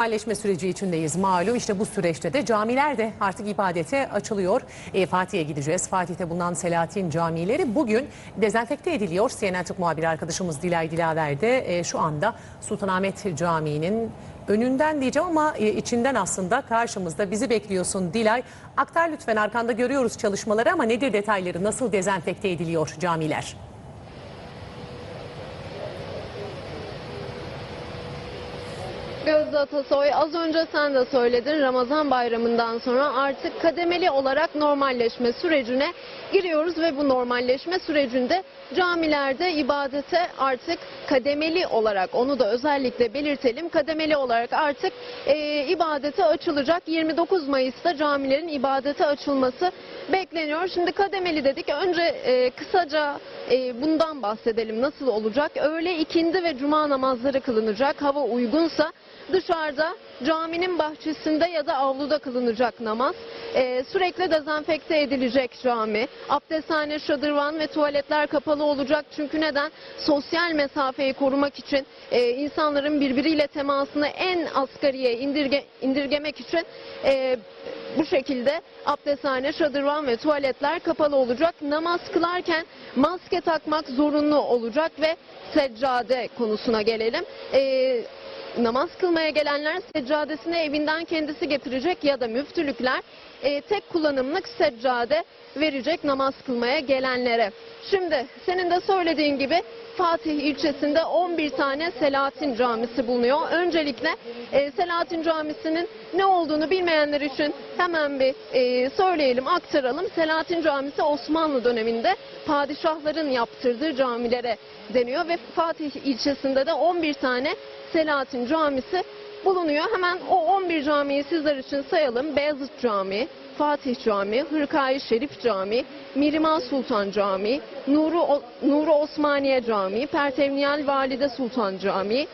Normalleşme süreci içindeyiz malum. İşte bu süreçte de camiler de artık ibadete açılıyor. E, Fatih'e gideceğiz. Fatih'te bulunan Selahattin camileri bugün dezenfekte ediliyor. CNN Türk muhabiri arkadaşımız Dilay Dilaver de e, şu anda Sultanahmet Camii'nin önünden diyeceğim ama e, içinden aslında karşımızda bizi bekliyorsun Dilay. Aktar lütfen arkanda görüyoruz çalışmaları ama nedir detayları? Nasıl dezenfekte ediliyor camiler? Gözde Atasoy az önce sen de söyledin Ramazan bayramından sonra artık kademeli olarak normalleşme sürecine giriyoruz ve bu normalleşme sürecinde camilerde ibadete artık kademeli olarak onu da özellikle belirtelim kademeli olarak artık e, ibadete açılacak. 29 Mayıs'ta camilerin ibadete açılması bekleniyor. Şimdi kademeli dedik. Önce e, kısaca e, bundan bahsedelim. Nasıl olacak? Öğle ikindi ve cuma namazları kılınacak. Hava uygunsa dışarıda caminin bahçesinde ya da avluda kılınacak namaz. Ee, sürekli dezenfekte edilecek cami. Abdesthane, şadırvan ve tuvaletler kapalı olacak. Çünkü neden? Sosyal mesafeyi korumak için e, insanların birbiriyle temasını en asgariye indirge, indirgemek için e, bu şekilde abdesthane, şadırvan ve tuvaletler kapalı olacak. Namaz kılarken maske takmak zorunlu olacak ve seccade konusuna gelelim. Ee, namaz kılmaya gelenler seccadesini evinden kendisi getirecek ya da müftülükler e, tek kullanımlık seccade verecek namaz kılmaya gelenlere. Şimdi senin de söylediğin gibi Fatih ilçesinde 11 tane Selahattin Camisi bulunuyor. Öncelikle e, Selahattin Camisi'nin ne olduğunu bilmeyenler için hemen bir e, söyleyelim, aktaralım. Selahattin Camisi Osmanlı döneminde padişahların yaptırdığı camilere deniyor ve Fatih ilçesinde de 11 tane Selahattin Camisi bulunuyor. Hemen o 11 camiyi sizler için sayalım. Beyazıt Camii, Fatih Camii, Hırkayı Şerif Camii, Miriman Sultan Camii, Nuru, O- Nuru Osmaniye Camii, Pertevniyal Valide Sultan Camii,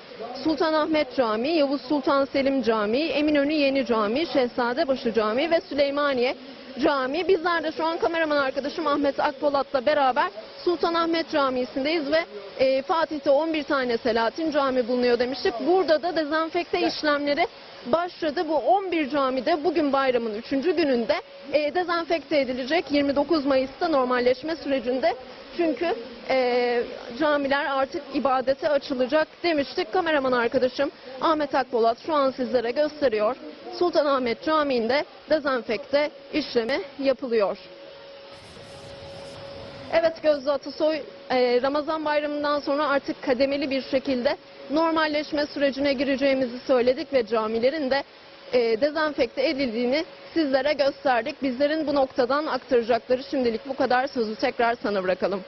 Sultanahmet Camii, Yavuz Sultan Selim Camii, Eminönü Yeni Camii, Şehzadebaşı Camii ve Süleymaniye Camii. Bizler de şu an kameraman arkadaşım Ahmet Akpolat'la beraber Sultanahmet Camii'sindeyiz ve e, Fatih'te 11 tane Selahattin Cami bulunuyor demiştik. Burada da dezenfekte işlemleri başladı. Bu 11 camide bugün bayramın 3. gününde e, dezenfekte edilecek 29 Mayıs'ta normalleşme sürecinde. Çünkü e, camiler artık ibadete açılacak demiştik. Kameraman arkadaşım Ahmet Akpolat şu an sizlere gösteriyor. Sultanahmet Camii'nde dezenfekte işlemi yapılıyor. Evet Gözde Atasoy, e, Ramazan bayramından sonra artık kademeli bir şekilde normalleşme sürecine gireceğimizi söyledik ve camilerin de e, dezenfekte edildiğini sizlere gösterdik. Bizlerin bu noktadan aktaracakları şimdilik bu kadar sözü tekrar sana bırakalım.